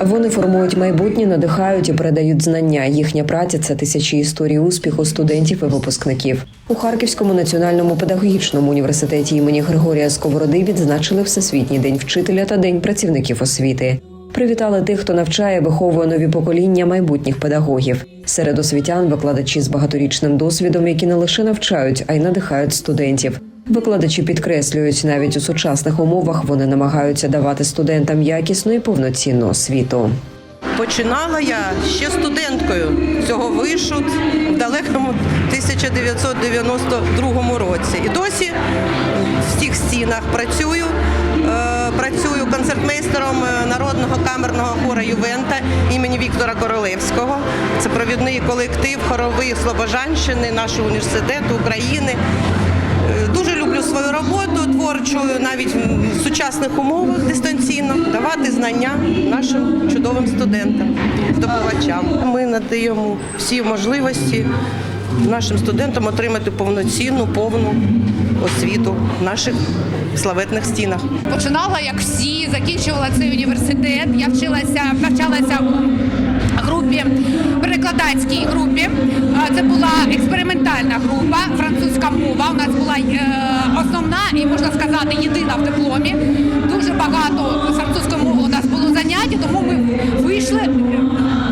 Вони формують майбутнє, надихають і передають знання. Їхня праця це тисячі історій успіху студентів і випускників. У Харківському національному педагогічному університеті імені Григорія Сковороди відзначили Всесвітній день вчителя та День працівників освіти. Привітали тих, хто навчає, виховує нові покоління майбутніх педагогів. Серед освітян викладачі з багаторічним досвідом, які не лише навчають, а й надихають студентів. Викладачі підкреслюють, навіть у сучасних умовах вони намагаються давати студентам якісну і повноцінну освіту. Починала я ще студенткою цього вишу в далекому 1992 році. І досі в цих стінах працюю. Е, Працюю концертмейстером е, народного камерного хора Ювента імені Віктора Королевського. Це провідний колектив хоровий Слобожанщини, нашого університету України. Е, Дуже свою роботу творчу, навіть в сучасних умовах дистанційно давати знання нашим чудовим студентам, здобувачам. Ми надаємо всі можливості нашим студентам отримати повноцінну, повну освіту в наших славетних стінах. Починала як всі, закінчувала цей університет. Я вчилася, навчалася у групі перекладацькій групі. Це була експериментальна група, французька мова. У нас була е, основна і можна сказати єдина в дипломі. Дуже багато французької мови у нас було заняття, тому ми вийшли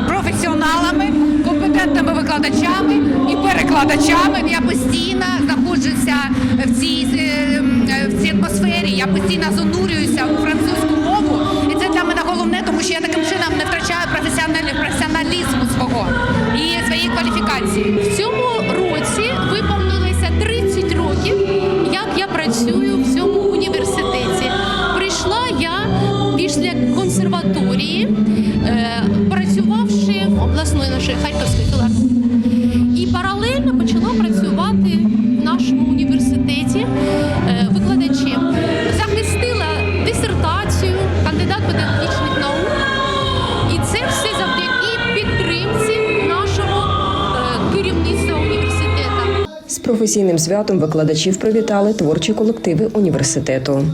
професіоналами, компетентними викладачами і перекладачами. Я постійно знаходжуся в цій, е, в цій атмосфері, я постійно занурююся у французьку мову. І це для мене головне, тому що я таким чином не втрачаю В цьому році виповнилося 30 років, як я працюю в цьому професійним святом викладачів привітали творчі колективи університету.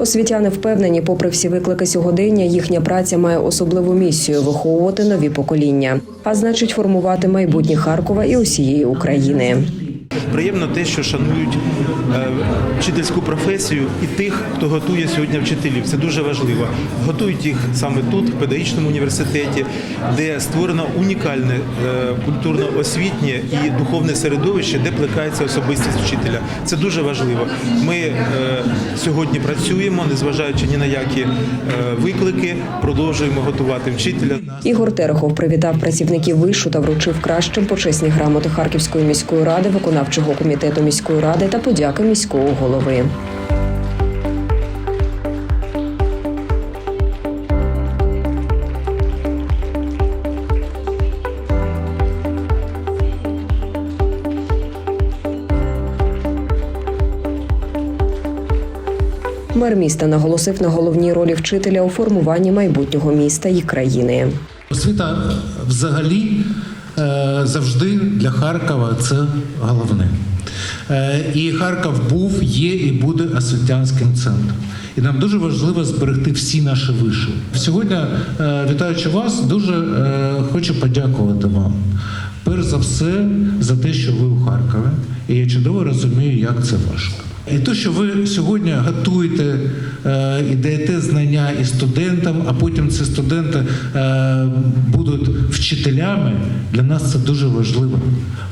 Освітяни впевнені, попри всі виклики сьогодення, їхня праця має особливу місію виховувати нові покоління, а значить, формувати майбутнє Харкова і усієї України. Приємно те, що шанують е, вчительську професію і тих, хто готує сьогодні вчителів. Це дуже важливо. Готують їх саме тут, в педагогічному університеті, де створено унікальне е, культурно-освітнє і духовне середовище, де плекається особистість вчителя. Це дуже важливо. Ми е, сьогодні працюємо, незважаючи ні на які виклики, продовжуємо готувати вчителя. Ігор Терехов привітав працівників вишу та вручив кращим почесні грамоти Харківської міської ради, виконавчого комітету міської ради та подяки міського голови. Мер міста наголосив на головній ролі вчителя у формуванні майбутнього міста і країни. Освіта взагалі завжди для Харкова це головне. Е, І Харків був, є і буде освітянським центром. І нам дуже важливо зберегти всі наші виші. Сьогодні, е, вітаючи вас, дуже е, хочу подякувати вам. Перш за все, за те, що ви у Харкові. І я чудово розумію, як це важко. І те, що ви сьогодні готуєте е, і даєте знання і студентам, а потім ці студенти е, будуть вчителями, для нас це дуже важливо.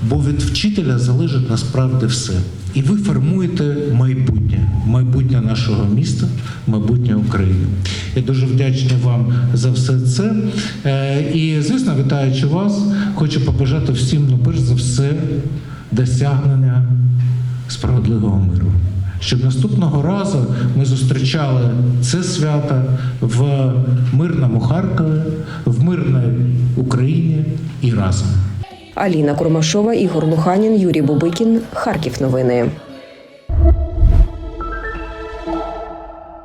Бо від вчителя залежить насправді все. І ви формуєте майбутнє, майбутнє нашого міста, майбутнє України. Я дуже вдячний вам за все це. Е, і, звісно, вітаючи вас, хочу побажати всім, ну, перш за все, досягнення справедливого миру. Щоб наступного разу ми зустрічали це свято в мирному Харкові, в мирній Україні і разом. Аліна Курмашова, Ігор Луханін, Юрій Бубикін. Харків. Новини.